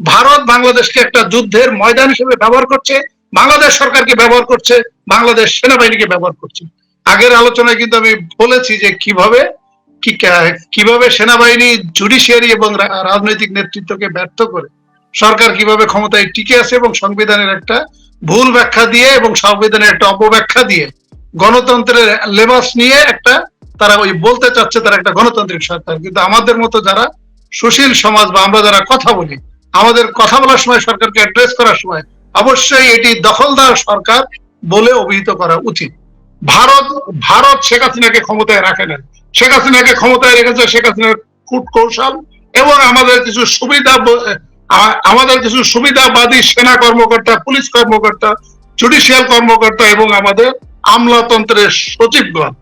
ভারত বাংলাদেশকে একটা যুদ্ধের ময়দান হিসেবে ব্যবহার করছে, বাংলাদেশ সরকারকে ব্যবহার করছে, বাংলাদেশ সেনাবাহিনীকে ব্যবহার করছে। আগের আলোচনায় কিন্তু আমি বলেছি যে কীভাবে কীভাবে সেনাবাহিনী জুডিশিয়ারি এবং রাজনৈতিক নেতৃত্বকে ব্যর্থ করে, সরকার কীভাবে ক্ষমতায় টিকে আছে এবং সংবিধানের একটা ভুল ব্যাখ্যা দিয়ে এবং সংবিধানের একটা অপব্যাখ্যা দিয়ে গণতন্ত্রের লেবাস নিয়ে একটা, তারা ওই বলতে চাচ্ছে তারা একটা গণতান্ত্রিক সরকার। কিন্তু আমাদের মতো যারা সুশীল সমাজ বা আমরা যারা কথা বলি আমাদের কথা বলার সময়, সরকারকে অ্যাড্রেস করার সময় অবশ্যই এটি দখলদার সরকার বলে অভিহিত করা উচিত। ভারত ভারত শেখ হাসিনাকে ক্ষমতায় রাখে না শেখ হাসিনাকে ক্ষমতায় রেখেছে শেখ হাসিনার কূট কৌশল এবং আমাদের কিছু সুবিধা আমাদের কিছু সুবিধাবাদী সেনা কর্মকর্তা, পুলিশ কর্মকর্তা জুডিশিয়াল কর্মকর্তা এবং আমাদের আমলাতন্ত্রের সচিবগণ।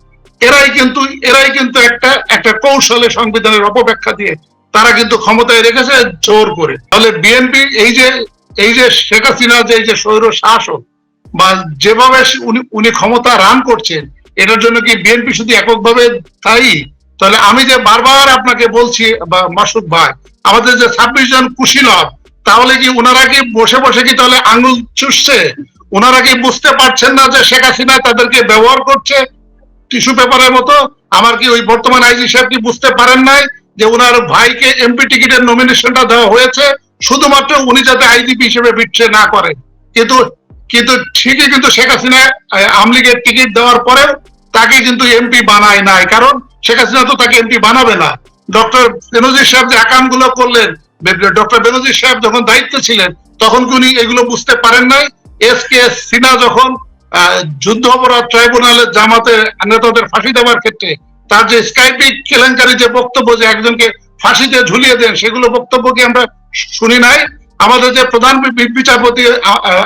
এরাই কিন্তু এরাই কিন্তু একটা একটা কৌশলে সংবিধানের অপব্যাখ্যা দিয়ে তারা কিন্তু ক্ষমতায় রেখেছে, জোর করে। তাহলে বিএনপি এই যে এই যে শেখ হাসিনা যে, এই যে স্বৈর শাসক, বা যেভাবে উনি উনি ক্ষমতা রান করছেন, এটার জন্য কি বিএনপি শুধু এককভাবে দায়ী? তাহলে আমি যে বারবার আপনাকে বলছি মাসুদ ভাই, আমাদের যে ছাব্বিশ জন কুশীলভ তাহলে কি ওনারা কি বসে বসে কি তাহলে আঙুল চুষছে? ওনারা কি বুঝতে পারছেন না যে শেখ হাসিনা তাদেরকে ব্যবহার করছে? টিস্যু পেপারের মতো? আমার কি ওই বর্তমান আইজি সাহেব কি বুঝতে পারেন নাই? যে ওনার ভাইকে এমপি টিকিটের নমিনেশনটা দেওয়া হয়েছে, শুধুমাত্র উনি যাতে আইজিপি হিসেবে বিট্রে না করেন কিন্তু কিন্তু ঠিকই কিন্তু শেখ হাসিনা আওয়ামী লীগের টিকিট দেওয়ার পরে তাকে কিন্তু এমপি বানায় নাই। কারণ শেখ হাসিনা তো তাকে এমপি বানাবে না। ডক্টর বেনজির সাহেব যে আকামগুলো করলেন ডক্টর বেনজির সাহেব যখন দায়িত্ব ছিলেন, তখন কি উনি এগুলো বুঝতে পারেন নাই? এস কে এস সিনহা যখন যুদ্ধ অপরাধ ট্রাইব্যুনালের জামাতে নেতাদের ফাঁসি দেওয়ার ক্ষেত্রে তার যে স্কাইপিক কেলেঙ্কারি যে বক্তব্য যে একজনকে ফাঁসিতে ঝুলিয়ে দেন, সেগুলো বক্তব্য কি আমরা শুনি নাই? আমাদের যে প্রধান বিচারপতি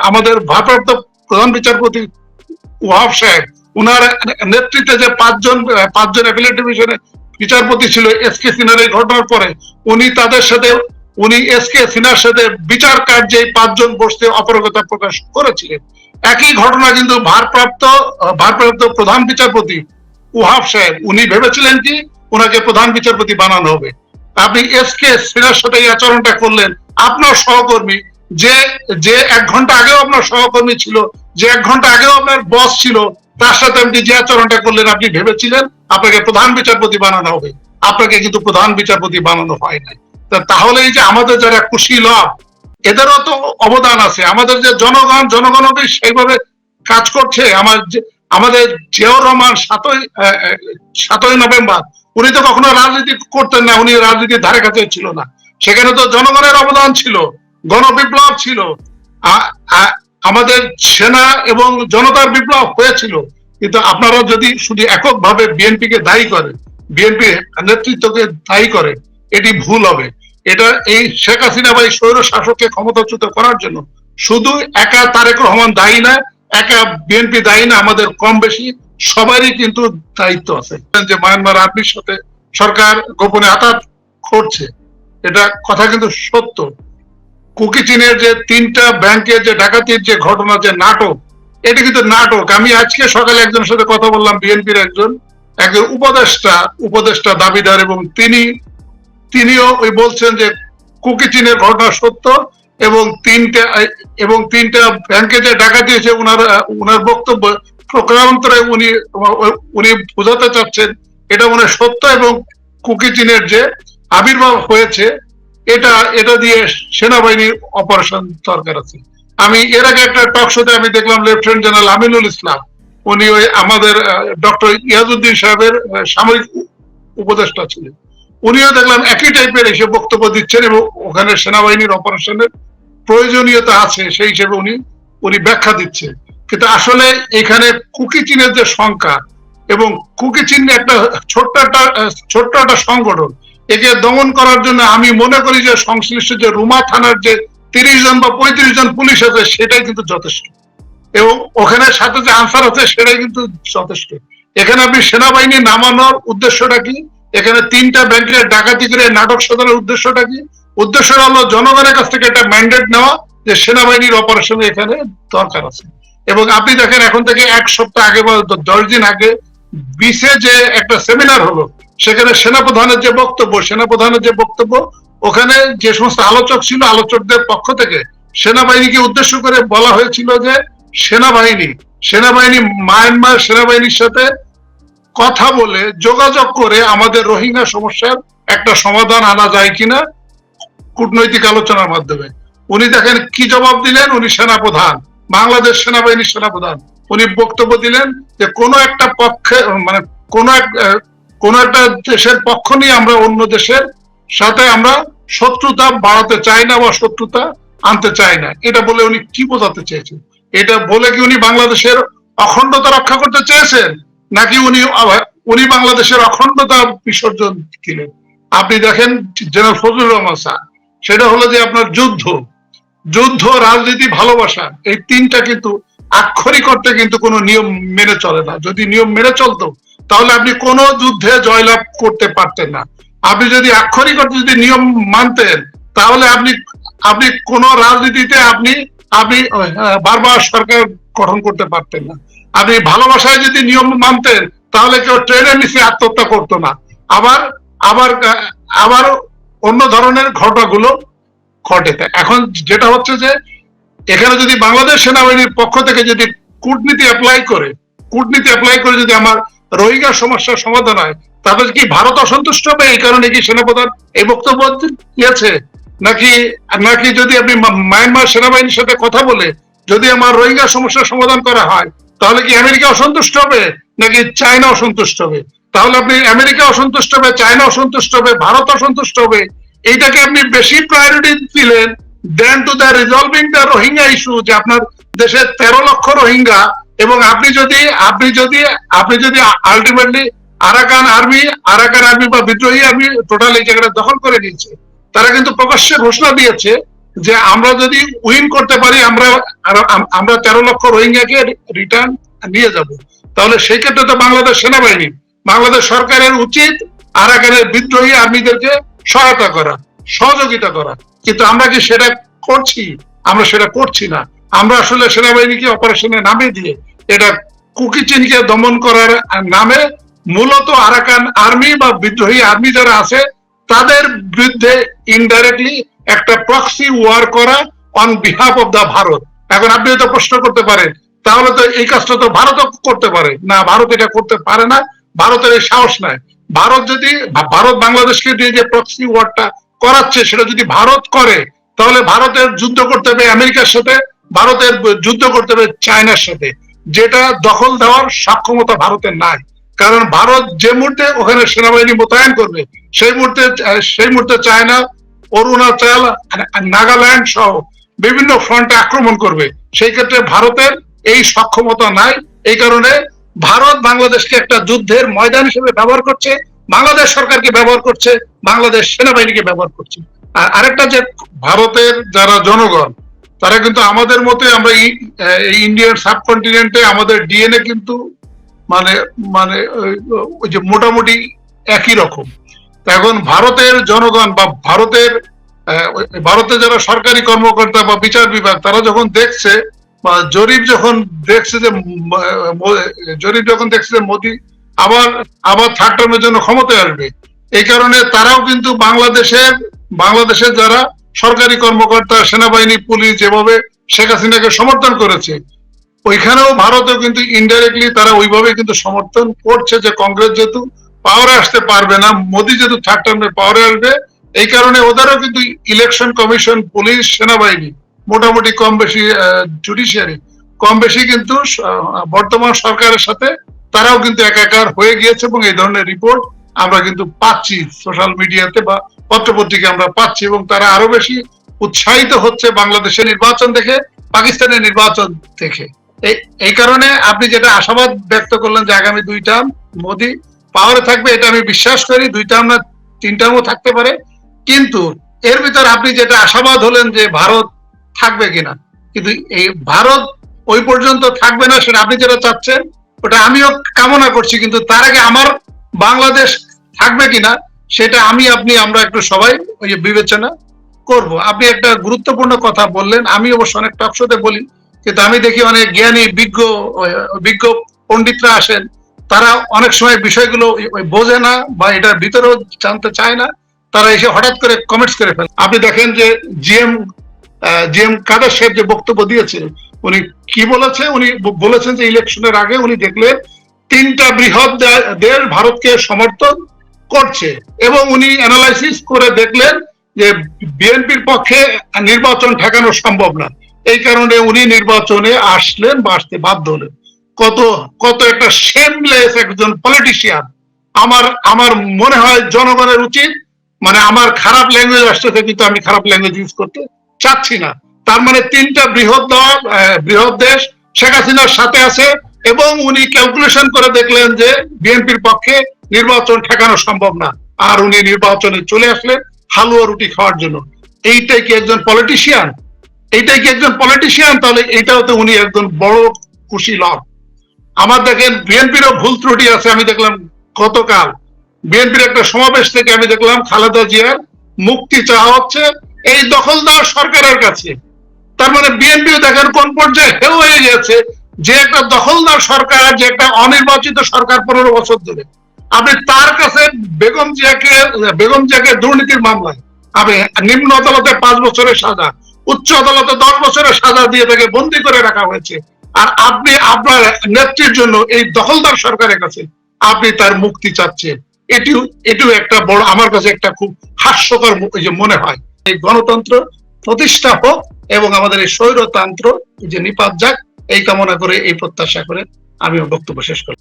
আমাদের ভারপ্রাপ্ত প্রধান বিচারপতি ওয়াহাব সাহেব, উনার নেতৃত্বে যে পাঁচজন পাঁচজন অ্যাপিলেট বিচারপতি ছিল এস কে সিনহার এই ঘটনার পরে, উনি তাদের সাথে, উনি এস কে সিনহার সাথে বিচার কার্যে পাঁচজন বসতে অপারগতা প্রকাশ করেছিলেন। একই ঘটনা কিন্তু ভারপ্রাপ্ত ভারপ্রাপ্ত প্রধান বিচারপতি ওয়াহাব সাহেব, উনি ভেবেছিলেন কি ওনাকে প্রধান বিচারপতি বানানো হবে। আপনি এস কে সিনহার সাথে এই আচরণটা করলেন। আপনার সহকর্মী, যে যে এক ঘণ্টা আগেও আপনার সহকর্মী ছিল, যে এক ঘণ্টা আগেও আপনার বস ছিল, তার সাথে আপনি যে আচরণটা করলেন, আপনি ভেবেছিলেন আপনাকে প্রধান বিচারপতি বানানো হবে। আপনাকে কিন্তু প্রধান বিচারপতি বানানো হয় নাই। তাহলে এই যে আমাদের যারা খুশি লাভ, এদেরও তো অবদান আছে। আমাদের যে জনগণ জনগণ সেইভাবে কাজ করছে। আমার আমাদের জিয়াউর রহমান সাতই সাতই নভেম্বর, উনি তো কখনো রাজনীতি করতেন না, উনি রাজনীতির ধারে কাছে ছিল না। সেখানে তো জনগণের অবদান ছিল, গণবিপ্লব ছিল। আমাদের সেনা এবং জনতার বিপ্লব হয়েছিল। কিন্তু আপনারা যদি শুধু এককভাবে বিএনপি কে দায়ী করেন, বিএনপি নেতৃত্বকে দায়ী করে এটি ভুল হবে। এটা এই শেখ হাসিনা বা এই স্বৈর শাসককে ক্ষমতাচ্যুত করার জন্য শুধু একা তারেক রহমান দায়ী না একা বিএনপি দায়ী না, আমাদের কম বেশি সবারই কিন্তু দায়িত্ব আছে। যে মায়ানমার আর্মির সাথে সরকার গোপনে আঘাত করছে, এটা কথা কিন্তু সত্য। কুকি চীনের যে তিনটা ব্যাংকের যে ডাকাতির যে ঘটনা, যে নাটক, এটা কিন্তু নাটক। আমি আজকে সকালে একজনের সাথে কথা বললাম, বিএনপির একজন। একজন উপদেষ্টা উপদেষ্টা দাবিদার এবং তিনি, তিনিও ওই বলছেন যে কুকি চীনের ঘটনা সত্য। এবং তিনটা এবং তিনটা ব্যাংকে যে ডাকাতি হয়েছে, উনার বক্তব্য প্রকারান্তরে উনি উনি বোঝাতে চাচ্ছেন, এটা মনে সত্য এবং কুকি চীনের যে আবির্ভাব হয়েছে, এটা এটা দিয়ে সেনাবাহিনীর অপারেশন দরকার আছে। আমি এর আগে একটা টক শোতে আমি দেখলাম লেফটেন্যান্ট জেনারেল আমিনুল ইসলাম, উনি ওই আমাদের ডক্টর ইয়াজউদ্দিন সাহেবের সামরিক উপদেষ্টা ছিলেন। উনিও দেখলাম একই টাইপের এসে বক্তব্য দিচ্ছেন এবং ওখানে সেনাবাহিনীর অপারেশনের প্রয়োজনীয়তা আছে, সেই হিসেবে উনি উনি ব্যাখ্যা দিচ্ছেন। কিন্তু আসলে এখানে কুকি চীনের যে সংখ্যা এবং কুকি চীন একটা ছোট্ট একটা ছোট্ট একটা সংগঠন, একে দমন করার জন্য আমি মনে করি যে সংশ্লিষ্ট যে রুমা থানার যে তিরিশ জন বা পঁয়ত্রিশ জন পুলিশ আছে, সেটাই কিন্তু যথেষ্ট। এবং ওখানে সাথে যে আনসার আছে, সেটাই কিন্তু যথেষ্ট। এখানে আপনি সেনাবাহিনী নামানোর উদ্দেশ্যটা কি? এখানে তিনটা ব্যাংকের ডাকাতি করে নাটক সাধনের উদ্দেশ্যটা কি? উদ্দেশ্যটা হলো জনগণের কাছ থেকে একটা ম্যান্ডেট নেওয়া যে সেনাবাহিনীর অপারেশনে এখানে দরকার আছে। এবং আপনি দেখেন এখন থেকে এক সপ্তাহ আগে বা দশ দিন আগে বিসে যে একটা সেমিনার হলো, সেখানে সেনাপ্রধানের যে বক্তব্য, সেনাপ্রধানের যে বক্তব্য, ওখানে যে সমস্ত আলোচক ছিল, আলোচকদের পক্ষ থেকে সেনাবাহিনীকে উদ্দেশ্য করে বলা হয়েছিল যে সেনাবাহিনী সেনাবাহিনী, মায়ানমার সেনাবাহিনীর সাথে কথা বলে, যোগাযোগ করে আমাদের রোহিঙ্গা সমস্যার একটা সমাধান আনা যায় কিনা কূটনৈতিক আলোচনার মাধ্যমে। উনি দেখেন কি জবাব দিলেন? উনি সেনাপ্রধান, বাংলাদেশ সেনাবাহিনীর সেনাপ্রধান। উনি বক্তব্য দিলেন যে কোনো একটা পক্ষে মানে কোন এক কোন একটা দেশের পক্ষ নিয়ে আমরা অন্য দেশের সাথে আমরা শত্রুতা বাড়াতে চাই না বা শত্রুতা আনতে চাই না। এটা বলে উনি কি বোঝাতে চেয়েছেন? এটা বলে কি উনি বাংলাদেশের অখণ্ডতা রক্ষা করতে চেয়েছেন? নাকি উনি উনি বাংলাদেশের অখণ্ডতা বিসর্জন দিলেন? আপনি দেখেন জেনারেল ফজলুর রহমান স্যার, সেটা হলো যে আপনার যুদ্ধ যুদ্ধ, রাজনীতি, ভালোবাসা, এই তিনটা কিন্তু আক্ষরিক করতে কিন্তু কোনো নিয়ম মেনে চলে না। যদি নিয়ম মেনে চলতো, তাহলে আপনি কোনো যুদ্ধে জয়লাভ করতে পারতেন না। আপনি যদি আক্ষরিক অর্থে যদি নিয়ম মানতেন, তাহলে আপনি আপনি কোন রাজনীতিতে আপনি আপনি বারবার সরকার গঠন করতে পারতেন না। আপনি ভালোবাসায় যদি নিয়ম মানতেন, তাহলে কেউ ট্রেনের নিচে আত্মহত্যা করতো না। আবার আবার আবার অন্য ধরনের ঘটনাগুলো ঘটে। এখন যেটা হচ্ছে যে, এখানে যদি বাংলাদেশ সেনাবাহিনীর পক্ষ থেকে যদি কূটনীতি অ্যাপ্লাই করে, কূটনীতি অ্যাপ্লাই করে যদি আমার রোহিঙ্গা সমস্যার সমাধান হয়, তাহলে কি ভারত অসন্তুষ্ট হবে? এই কারণে কি সেনাপ্রধান এই বক্তব্য দিয়েছে? নাকি নাকি যদি আপনি মায়ানমার সেনাবাহিনীর সাথে কথা বলে যদি আমার রোহিঙ্গা সমস্যার সমাধান করা হয় তাহলে কি আমেরিকা অসন্তুষ্ট হবে? নাকি চায়না অসন্তুষ্ট হবে? তাহলে আপনি আমেরিকা অসন্তুষ্ট হবে, চায়না অসন্তুষ্ট হবে, ভারত অসন্তুষ্ট হবে? এইটাকে আপনি বেশি প্রায়োরিটি দিলেন then to the resolving the Rohingya issue যে আপনার দেশে তেরো লক্ষ রোহিঙ্গা এবং আপনি যদি আপনি যদি আপনি যদি ultimately Arakan army Arakan army বা বিদ্রোহী আর্মি টোটাল এই জায়গাটা দখল করে নিয়েছে, তারা কিন্তু প্রকাশ্যে ঘোষণা দিয়েছে যে আমরা যদি উইন করতে পারি, আমরা আমরা তেরো লক্ষ রোহিঙ্গাকে রিটার্ন নিয়ে যাব। তাহলে সেই ক্ষেত্রে তো বাংলাদেশ সেনাবাহিনী, বাংলাদেশ সরকারের উচিত আরাকানের বিদ্রোহী আর্মিদেরকে সহায়তা করা, সহযোগিতা করা। কিন্তু আমরা কি সেটা করছি? আমরা সেটা করছি না। আমরা আসলে সেনাবাহিনীকে অপারেশনে নামে দিয়ে এটা কুকি চিনকে দমন করার নামে মূলত আরাকান আর্মি বা বিদ্রোহী আর্মি যারা আছে, তাদের বিরুদ্ধে ইনডাইরেক্টলি একটা প্রক্সি ওয়ার করা on behalf of the Bharat এখন আপনি হয়তো প্রশ্ন করতে পারেন, তাহলে তো এই কাজটা তো ভারতও করতে পারে। না, ভারত এটা করতে পারে না, ভারতের এই সাহস নাই। ভারত যদি, ভারত বাংলাদেশকে দিয়ে যে প্রক্সি ওয়ারটা করাচ্ছে, সেটা যদি ভারত করে, তাহলে ভারতের যুদ্ধ করতে হবে আমেরিকার সাথে, ভারতের যুদ্ধ করতে হবে চায়নার সাথে। যেটা দখল দেওয়ার সক্ষমতা ভারতের নাই। কারণ ভারত যে মুহূর্তে ওখানে সেনাবাহিনী মোতায়েন করবে, সেই মুহূর্তে সেই মুহূর্তে চায়না অরুণাচল নাগাল্যান্ড সহ বিভিন্ন ফ্রন্টে আক্রমণ করবে। সেই ক্ষেত্রে ভারতের এই সক্ষমতা নাই। এই কারণে ভারত বাংলাদেশকে একটা যুদ্ধের ময়দান হিসেবে ব্যবহার করছে। বাংলাদেশ সরকারকে ব্যবহার করছে। বাংলাদেশ সেনাবাহিনীকে ব্যবহার করছে। আর আরেকটা যে ভারতের যারা জনগণ, তারা কিন্তু আমাদের মতে আমরা ইন্ডিয়ান সাবকন্টিনেন্টে আমাদের ডিএনএ কিন্তু মানে মানে ওই- যে মোটামুটি একই রকম। এখন ভারতের জনগণ বা ভারতের ভারতে যারা সরকারি কর্মকর্তা বা বিচার বিভাগ, তারা যখন দেখছে বা জরিপ যখন দেখছে যে জরিপ যখন দেখছে যে মোদী আবার আবার থার্ড টার্মের জন্য ক্ষমতায় আসবে, এই কারণে তারাও কিন্তু বাংলাদেশের বাংলাদেশের যারা সরকারি কর্মকর্তা, সেনাবাহিনী, পুলিশ যেভাবে শেখ হাসিনাকে সমর্থন করেছে, ওইখানেও ভারতেও কিন্তু ইনডাইরেক্টলি তারা ওইভাবে কিন্তু সমর্থন করছে যে কংগ্রেস যেহেতু পাওয়ারে আসতে পারবে না, মোদী যেহেতু থার্ড টার্মে পাওয়ারে আসবে, এই কারণে ওদেরও কিন্তু ইলেকশন কমিশন পুলিশ সেনাবাহিনী, মোটামুটি কম বেশি জুডিশিয়ারি কম বেশি কিন্তু বর্তমান সরকারের সাথে তারাও কিন্তু একাকার হয়ে গিয়েছে এবং এই ধরনের রিপোর্ট আমরা কিন্তু পাচ্ছি সোশ্যাল মিডিয়াতে বা পত্রপত্রিকা আমরা পাচ্ছি এবং তারা আরও বেশি উৎসাহিত হচ্ছে বাংলাদেশের নির্বাচন দেখে, পাকিস্তানের নির্বাচন দেখে। এই কারণে আপনি যেটা আশাবাদ ব্যক্ত করলেন যে আগামী দুই টার্ম মোদী পাওয়ারে থাকবে, এটা আমি বিশ্বাস করি দুই টার্ম না তিন টার্মও থাকতে পারে। কিন্তু এর ভিতর আপনি যেটা আশাবাদ হলেন যে ভারত থাকবে কিনা, কিন্তু এই ভারত ওই পর্যন্ত থাকবে না সেটা আপনি যেটা চাচ্ছেন, ওটা আমিও কামনা করছি, কিন্তু তার আগে আমার বাংলাদেশ থাকবে কিনা, সেটা আমি, আপনি, আমরা একটু সবাই ওই বিবেচনা করব। আপনি একটা গুরুত্বপূর্ণ কথা বললেন, আমি অবশ্য অনেক টকশোতে বলি, কিন্তু আমি দেখি অনেক জ্ঞানী, বিজ্ঞ বিজ্ঞ পণ্ডিতরা আসেন তারা অনেক সময় বিষয়গুলো বোঝে না বা এটার ভিতরেও জানতে চায় না, তারা এসে হঠাৎ করে কমেন্টস করে ফেলে। আপনি দেখেন যে জিএম জিএম কাদের সাহেব যে বক্তব্য দিয়েছে, উনি কি বলেছে? উনি বলেছেন যে ইলেকশনের আগে উনি দেখলেন তিনটা বৃহৎ দেশ ভারতকে সমর্থন করছে এবং উনি অ্যানালাইসিস করে দেখলেন যে বিএনপির পক্ষে নির্বাচন ঠেকানো সম্ভব না। এই কারণে উনি নির্বাচনে আসলেন বা আসতে বাধ্য হলেন। কত কত একটা শেমলেস একজন পলিটিশিয়ান আমার আমার মনে হয় জনগণের উচিত মানে আমার খারাপ ল্যাঙ্গুয়েজ আসছে কিন্তু আমি খারাপ ল্যাঙ্গুয়েজ ইউজ করতে চাচ্ছি না। তার মানে তিনটা বৃহৎ দল বৃহৎ দেশ, শেখ হাসিনার সাথে আছে এবং উনি ক্যালকুলেশন করে দেখলেন যে বিএনপির পক্ষে নির্বাচন ঠেকানো সম্ভব না। আর উনি নির্বাচনে চলে আসলেন হালুয়া রুটি খাওয়ার জন্য। এইটাই কি একজন পলিটিশিয়ান এইটাই কি একজন পলিটিশিয়ান তাহলে এইটাও তো উনি একজন বড় খুশি লাভ। আমার দেখেন, বিএনপিরও ভুল ত্রুটি আছে, আমি দেখলাম গতকাল। বিএনপির একটা সমাবেশ থেকে আমি দেখলাম খালেদা জিয়ার মুক্তি চাওয়া হচ্ছে এই দখলদার সরকারের কাছে। তার মানে বিএনপিও দেখেন কোন পর্যায়ে হেও হয়ে গেছে, যে একটা দখলদার সরকার, যে একটা অনির্বাচিত সরকার পনেরো বছর ধরে। আপনি তার কাছে বেগম জিয়াকে বেগম জিয়াকে দুর্নীতির মামলায়। আপনি নিম্ন আদালতে পাঁচ বছরের সাজা, উচ্চ আদালতে দশ বছরের সাজা দিয়ে তাকে বন্দি করে রাখা হয়েছে। আর আপনি আপনার নেত্রীর জন্য এই দখলদার সরকারের কাছে আপনি তার মুক্তি চাচ্ছেন। এটিও এটিও একটা বড়, আমার কাছে একটা খুব হাস্যকর যে মনে হয়। এই গণতন্ত্র প্রতিষ্ঠা হোক এবং আমাদের এই স্বৈরতন্ত্র যে নিপাত যাক, এই কামনা করে, এই প্রত্যাশা করে আমি বক্তব্য শেষ করি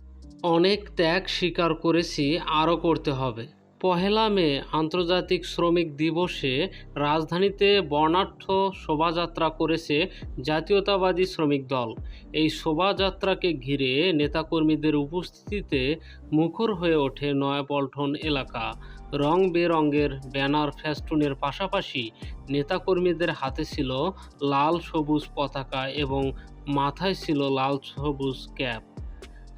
অনেক ত্যাগ স্বীকার করেছি, আরও করতে হবে। পহেলা মে আন্তর্জাতিক শ্রমিক দিবসে রাজধানীতে বর্ণাঢ্য শোভাযাত্রা করেছে জাতীয়তাবাদী শ্রমিক দল। এই শোভাযাত্রাকে ঘিরে নেতাকর্মীদের উপস্থিতিতে মুখর হয়ে ওঠে নয়াপল্টন এলাকা। রং বেরঙের ব্যানার ফেস্টুনের পাশাপাশি নেতাকর্মীদের হাতে ছিল লাল সবুজ পতাকা এবং মাথায় ছিল লাল সবুজ ক্যাপ।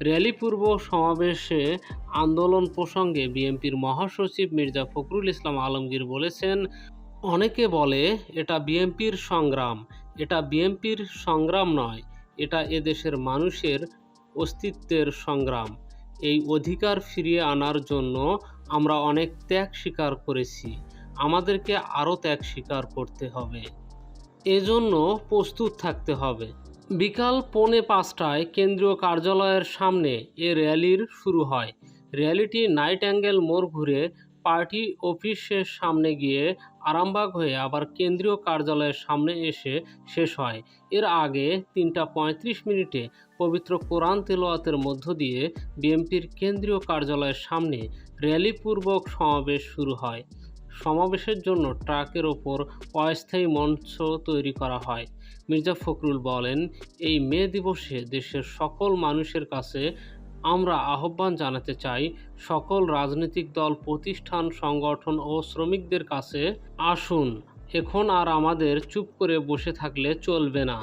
র্যালিপূর্ব সমাবেশে আন্দোলন প্রসঙ্গে বিএনপির মহাসচিব মির্জা ফখরুল ইসলাম আলমগীর বলেছেন, অনেকে বলে, এটা বিএনপির সংগ্রাম। এটা বিএনপির সংগ্রাম নয়, এটা এদেশের মানুষের অস্তিত্বের সংগ্রাম। এই অধিকার ফিরিয়ে আনার জন্য আমরা অনেক ত্যাগ স্বীকার করেছি। আমাদেরকে আরও ত্যাগ স্বীকার করতে হবে। এজন্য প্রস্তুত থাকতে হবে। বিকাল পৌনে পাঁচটায় কেন্দ্রীয় কার্যালয়ের সামনে এ র্যালির শুরু হয়। র্যালিটি নাইট অ্যাঙ্গেল মোড় ঘুরে পার্টি অফিসের সামনে গিয়ে আরামবাগ হয়ে আবার কেন্দ্রীয় কার্যালয়ের সামনে এসে শেষ হয়। এর আগে তিনটা পঁয়ত্রিশ মিনিটে পবিত্র কোরআন তেলোয়াতের মধ্য দিয়ে বিএনপির কেন্দ্রীয় কার্যালয়ের সামনে র্যালিপূর্বক সমাবেশ শুরু হয়। সমাবেশের জন্য ট্রাকের ওপর অস্থায়ী মঞ্চ তৈরি করা হয়। মির্জা ফখরুল বলেন, এই মে দিবসে দেশের সকল মানুষের কাছে আমরা আহ্বান জানাতে চাই, সকল রাজনৈতিক দল, প্রতিষ্ঠান, সংগঠন ও শ্রমিকদের কাছে আসুন। এখন আর আমাদের চুপ করে বসে থাকলে চলবে না।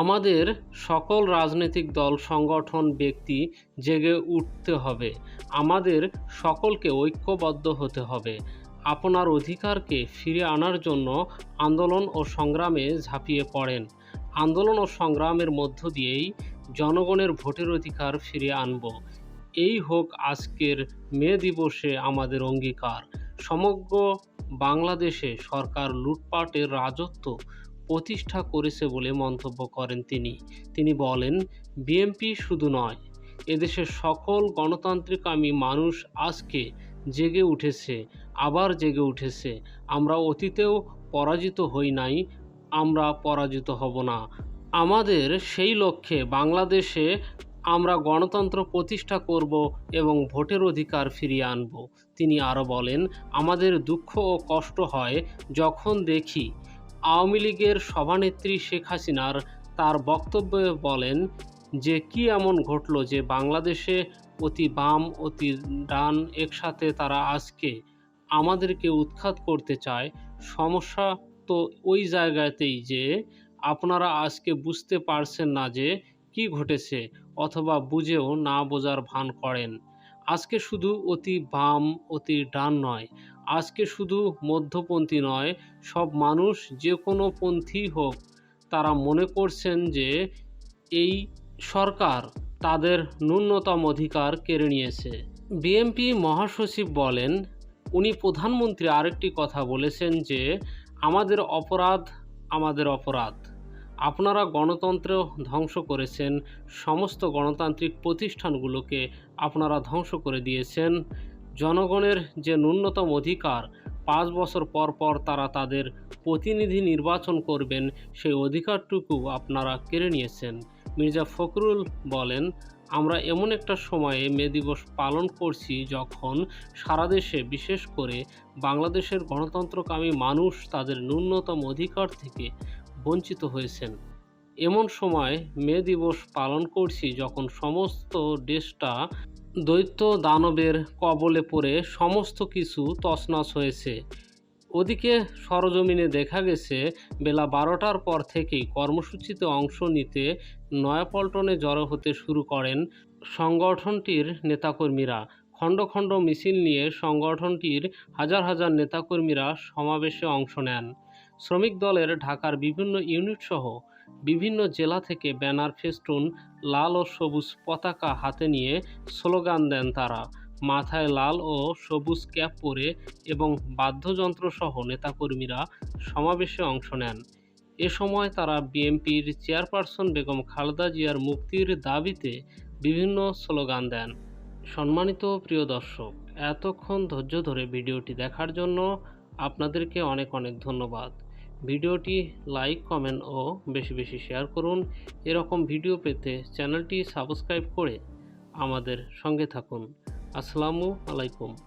আমাদের সকল রাজনৈতিক দল, সংগঠন, ব্যক্তি জেগে উঠতে হবে। আমাদের সকলকে ঐক্যবদ্ধ হতে হবে। আপনার অধিকারকে ফিরে আনার জন্য আন্দোলন ও সংগ্রামে ঝাঁপিয়ে পড়েন। আন্দোলন ও সংগ্রামের মধ্য দিয়েই জনগণের ভোটের অধিকার ফিরিয়ে আনব। এই হোক আজকের মে দিবসে আমাদের অঙ্গীকার। সমগ্র বাংলাদেশে সরকার লুটপাটের রাজত্ব প্রতিষ্ঠা করেছে বলে মন্তব্য করেন তিনি। তিনি বলেন, বিএনপি শুধু নয়, এদেশের সকল গণতান্ত্রিকামী মানুষ আজকে জেগে উঠেছে। আবার জেগে উঠেছে। আমরা অতীতেও পরাজিত হই নাই, আমরা পরাজিত হব না। আমাদের সেই লক্ষ্যে বাংলাদেশে আমরা গণতন্ত্র প্রতিষ্ঠা করব এবং ভোটের অধিকার ফিরিয়ে আনব। তিনি আরও বলেন, আমাদের দুঃখ ও কষ্ট হয় যখন দেখি আওয়ামী লীগের সভানেত্রী শেখ হাসিনার তার বক্তব্যে বলেন যে, কি এমন ঘটলো যে বাংলাদেশে অতি বাম, অতি ডান একসাথে তারা আজকে আমাদেরকে উৎখাত করতে চায়, সমস্যা তো ওই জায়গাতেই যে আপনারা আজকে বুঝতে পারছেন না যে কি ঘটেছে অথবা বুঝেও না বোঝার ভান করেন। আজকে শুধু অতি বাম, অতি ডান নয়, আজকে শুধু মধ্যপন্থী নয়, সব মানুষ যে কোনো পন্থী হোক, তারা মনে করছেন যে এই সরকার তাদের ন্যূনতম অধিকার কেড়ে নিয়েছে। বিএনপি মহাসচিব বলেন উনি প্রধানমন্ত্রী আরেকটি কথা বলেছেন যে, আমাদের অপরাধ আমাদের অপরাধ। আপনারা গণতন্ত্র ধ্বংস করেছেন, সমস্ত গণতান্ত্রিক প্রতিষ্ঠানগুলোকে আপনারা ধ্বংস করে দিয়েছেন। জনগণের যে ন্যূনতম অধিকার, পাঁচ বছর পর পর তারা তাদের প্রতিনিধি নির্বাচন করবেন, সেই অধিকারটুকু আপনারা কেড়ে নিয়েছেন। মির্জা ফখরুল বলেন আমরা এমন একটা সময়ে মে দিবস পালন করছি যখন সারা দেশে, বিশেষ করে বাংলাদেশের গণতন্ত্রকামী মানুষ তাদের ন্যূনতম অধিকার থেকে বঞ্চিত হয়েছেন। এমন সময় মে দিবস পালন করছি যখন সমস্ত দেশটা দৈত্য দানবের কবলে পড়ে সমস্ত কিছু তছনছ হয়েছে। ওদিকে সরজমিনে দেখা গেছে, বেলা বারোটার পর থেকেই কর্মসূচিতে অংশ নিতে নয়াপল্টনে জড়ো হতে শুরু করেন সংগঠনটির নেতাকর্মীরা। খণ্ড খণ্ড মিছিল নিয়ে সংগঠনটির হাজার হাজার নেতাকর্মীরা সমাবেশে অংশ নেন। শ্রমিক দলের ঢাকার বিভিন্ন ইউনিট সহ বিভিন্ন জেলা থেকে ব্যানার, ফেস্টুন, লাল ও সবুজ পতাকা হাতে নিয়ে স্লোগান দেন তারা। মাথায় লাল ও সবুজ ক্যাপ পরে এবং বাদ্যযন্ত্র সহ নেতাকর্মীরা সমাবেশে অংশ নেন। এ সময় তারা বিএনপির চেয়ারপারসন বেগম খালেদা জিয়ার মুক্তির দাবিতে বিভিন্ন স্লোগান দেন। সম্মানিত প্রিয় দর্শক, এতক্ষণ ধৈর্য ধরে ভিডিওটি দেখার জন্য আপনাদেরকে অনেক অনেক ধন্যবাদ। ভিডিওটি লাইক, কমেন্ট ও বেশি বেশি শেয়ার করুন। এরকম ভিডিও পেতে চ্যানেলটি সাবস্ক্রাইব করে আমাদের সঙ্গে থাকুন। আসসালামু আলাইকুম।